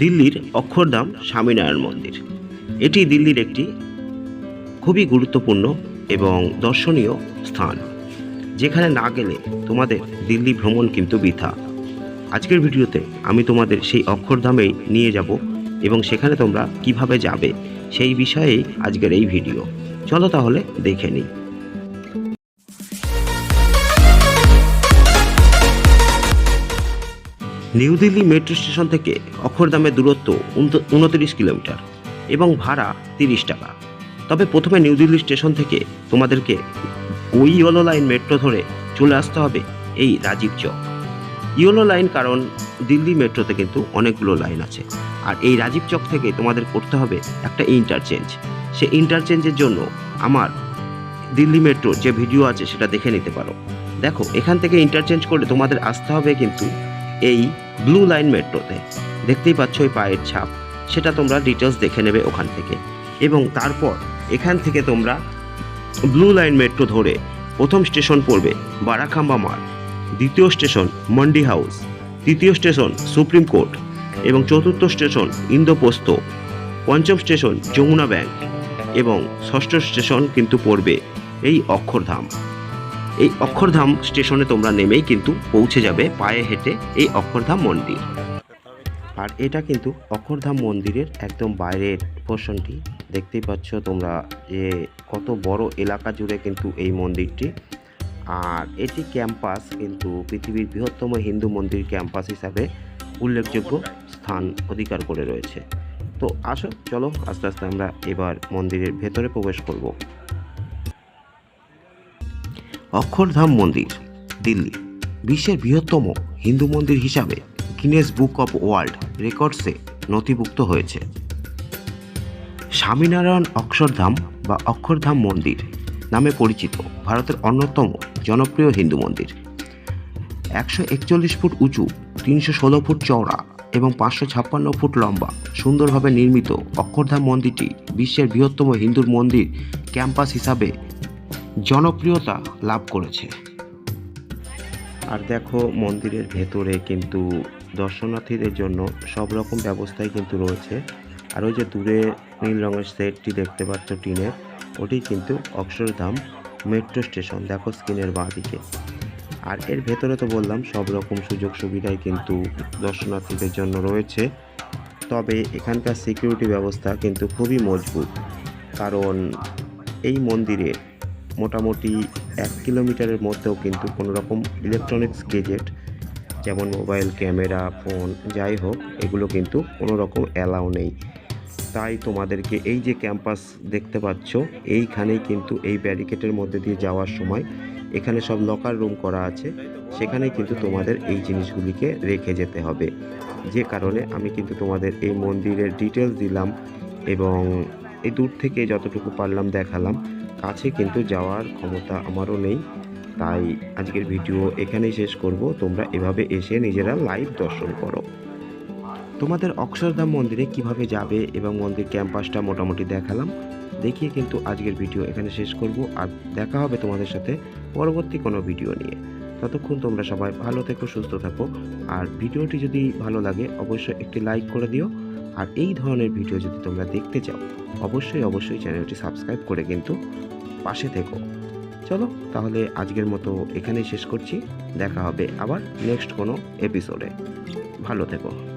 দিল্লির অক্ষরধাম স্বামীনারায়ণ মন্দির। এটি দিল্লির একটি খুবই গুরুত্বপূর্ণ এবং দর্শনীয় স্থান, যেখানে না গেলে তোমাদের দিল্লি ভ্রমণ কিন্তু বৃথা। আজকের ভিডিওতে আমি তোমাদের সেই অক্ষরধামেই নিয়ে যাব এবং সেখানে তোমরা কীভাবে যাবে সেই বিষয়েই আজকের এই ভিডিও। চলো তাহলে দেখে নিই। নিউ দিল্লি মেট্রো স্টেশন থেকে অক্ষরধামের দূরত্ব উনত্রিশ কিলোমিটার এবং ভাড়া তিরিশ টাকা। তবে প্রথমে নিউ দিল্লি স্টেশন থেকে তোমাদেরকে ওই ইয়োলো লাইন মেট্রো ধরে চলে আসতে হবে এই রাজীব চক। ইয়োলো লাইন কারণ দিল্লি মেট্রোতে কিন্তু অনেকগুলো লাইন আছে। আর এই রাজীব চক থেকে তোমাদের করতে হবে একটা ইন্টারচেঞ্জ। সে ইন্টারচেঞ্জের জন্য আমার দিল্লি মেট্রোর যে ভিডিও আছে সেটা দেখে নিতে পারো। দেখো, এখান থেকে ইন্টারচেঞ্জ করে তোমাদের আসতে হবে কিন্তু এই ব্লু লাইন মেট্রোতে। দেখতেই পাচ্ছ ওই পায়ের ছাপ। সেটা তোমরা ডিটেলস দেখে নেবে ওখান থেকে। এবং তারপর এখান থেকে তোমরা ব্লু লাইন মেট্রো ধরে প্রথম স্টেশন পড়বে বারাখাম্বা মার্গ, দ্বিতীয় স্টেশন মন্ডি হাউস, তৃতীয় স্টেশন সুপ্রিম কোর্ট, এবং চতুর্থ স্টেশন ইন্দোপোস্ত, পঞ্চম স্টেশন যমুনা ব্যাংক, এবং ষষ্ঠ স্টেশন কিন্তু পড়বে এই অক্ষরধাম। এই অক্ষরধাম স্টেশনে তোমরা নেমেই কিন্তু পৌঁছে যাবে পায়ে হেঁটে এই অক্ষরধাম মন্দির। আর এটা কিন্তু অক্ষরধাম মন্দিরের একদম বাইরের পোর্শনটি দেখতেই পাচ্ছ তোমরা যে কত বড় এলাকা জুড়ে কিন্তু এই মন্দিরটি। আর এটি ক্যাম্পাস কিন্তু পৃথিবীর বৃহত্তম হিন্দু মন্দির ক্যাম্পাস হিসাবে উল্লেখযোগ্য স্থান অধিকার করে রয়েছে। তো আসো, চলো আস্তে আস্তে আমরা এবার মন্দিরের ভেতরে প্রবেশ করব। অক্ষরধাম মন্দির, দিল্লি। বিশ্বের বৃহত্তম হিন্দু মন্দির হিসাবে গিনেস বুক অফ ওয়ার্ল্ড রেকর্ডসে নথিভুক্ত হয়েছে। স্বামীনারায়ণ অক্ষরধাম বা অক্ষরধাম মন্দির নামে পরিচিত ভারতের অন্যতম জনপ্রিয় হিন্দু মন্দির। একশো একচল্লিশ ফুট উঁচু, তিনশো ষোলো ফুট চওড়া এবং পাঁচশো ছাপ্পান্ন ফুট লম্বা সুন্দরভাবে নির্মিত অক্ষরধাম মন্দিরটি বিশ্বের বৃহত্তম হিন্দুর মন্দির ক্যাম্পাস হিসাবে জনপ্রিয়তা লাভ করেছে। আর দেখো, মন্দিরের ভেতরে কিন্তু দর্শনার্থীদের জন্য সব রকম ব্যবস্থাই কিন্তু রয়েছে। আর ওই যে দূরে নীল রঙের সেটটি দেখতে পাচ্ছ টিনের, ওটি কিন্তু অক্ষরধাম মেট্রো স্টেশন, দেখো স্ক্রিনের বাঁ দিকে আর এর ভেতরে তো বললাম, সব রকম সুযোগ সুবিধাই কিন্তু দর্শনার্থীদের জন্য রয়েছে। তবে এখানকার সিকিউরিটি ব্যবস্থা কিন্তু খুবই মজবুত। কারণ এই মন্দিরে মোটামুটি এক কিলোমিটারের মধ্যেও কিন্তু কোনো রকম ইলেকট্রনিক্স গেজেট যেমন মোবাইল ক্যামেরা ফোন যাই হোক, এগুলো কিন্তু কোনো রকম অ্যালাউ নেই। তাই তোমাদেরকে এই যে ক্যাম্পাস দেখতে পাচ্ছ, এইখানেই কিন্তু এই ব্যারিকেডের মধ্যে দিয়ে যাওয়ার সময় এখানে সব লকার রুম করা আছে সেখানে কিন্তু তোমাদের এই জিনিসগুলিকে রেখে যেতে হবে। যে কারণে আমি কিন্তু তোমাদের এই মন্দিরের ডিটেলস দিলাম এবং এই দূর থেকে যতটুকু পারলাম দেখালাম। কাছে কিন্তু যাওয়ার ক্ষমতা আমারও নেই। তাই আজকের ভিডিও এখানেই শেষ করব। তোমরা এভাবে এসে নিজেরা লাইভ দর্শন করো। তোমাদের অক্ষরধাম মন্দিরে কীভাবে যাবে এবং মন্দির ক্যাম্পাসটা মোটামুটি দেখালাম। দেখিয়ে কিন্তু আজকের ভিডিও এখানে শেষ করব। আর দেখা হবে তোমাদের সাথে পরবর্তী কোনো ভিডিও নিয়ে। ততক্ষণ তোমরা সবাই ভালো থেকো, সুস্থ থাকো। আর ভিডিওটি যদি ভালো লাগে, অবশ্যই একটি লাইক করে দিও। আর এই ধরনের ভিডিও যদি তোমরা দেখতে চাও, অবশ্যই অবশ্যই চ্যানেলটি সাবস্ক্রাইব করে কিন্তু পাশে থেকো। চলো তাহলে আজকের মতো এখানেই শেষ করছি। দেখা হবে আবার নেক্সট কোনো এপিসোডে ভালো থেকো।